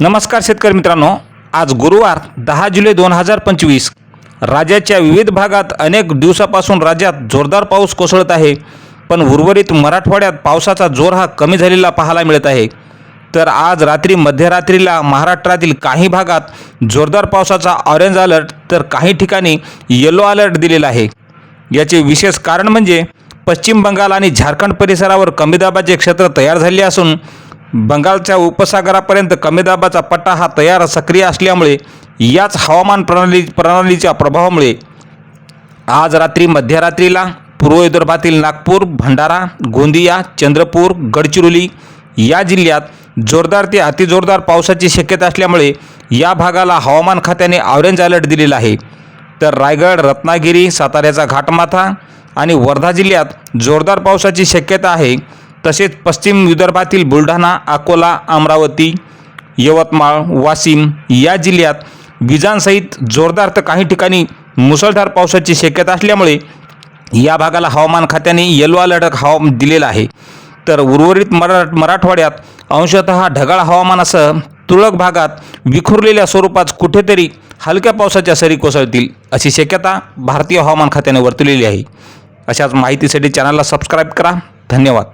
नमस्कार शेतकरी मित्रांनो आज गुरुवार दहा जुलै दोन हजार पंचवीस. राज्याच्या विविध भागात अनेक दिवसापासून राज्यात जोरदार पाऊस कोसळत आहे. पण उर्वरित मराठवाड्यात पावसाचा जोर हा कमी झालेला पाहायला मिळत आहे. तर आज रात्री मध्यरात्रीला महाराष्ट्रातील काही भागात जोरदार पावसाचा ऑरेंज अलर्ट तर काही ठिकाणी येलो अलर्ट दिलेला आहे. याचे विशेष कारण म्हणजे पश्चिम बंगाल आणि झारखंड परिसरावर कमी दाबाचे क्षेत्र तयार झाले असून बंगालच्या उपसागरापर्यंत कमी दाबाचा पट्टा हा तयार सक्रिय असल्यामुळे याच हवामान प्रणाली प्रणालीच्या प्रभावामुळे आज रात्री मध्यरात्रीला पूर्व विदर्भातील नागपूर भंडारा गोंदिया चंद्रपूर गडचिरोली या जिल्ह्यात जोरदार ते अतिजोरदार पावसाची शक्यता असल्यामुळे या भागाला हवामान खात्याने ऑरेंज अलर्ट दिलेला आहे. तर रायगड रत्नागिरी साताऱ्याचा घाटमाथा आणि वर्धा जिल्ह्यात जोरदार पावसाची शक्यता आहे. तसेच पश्चिम विदर्भातील बुलढाणा अकोला अमरावती यवतमाळ वाशिम या जिल्ह्यात विजांसहित जोरदार तर काही ठिकाणी मुसळधार पावसाची शक्यता असल्यामुळे या भागाला हवामान खात्याने येलो अलर्ट हवा दिलेला आहे. तर उर्वरित मरा मराठवाड्यात अंशतः ढगाळ हवामानासह तुरळक भागात विखुरलेल्या स्वरूपात कुठेतरी हलक्या पावसाच्या सरी कोसळतील अशी शक्यता भारतीय हवामान खात्याने वर्तवलेली आहे. अशाच माहितीसाठी चॅनलला सबस्क्राईब करा. धन्यवाद.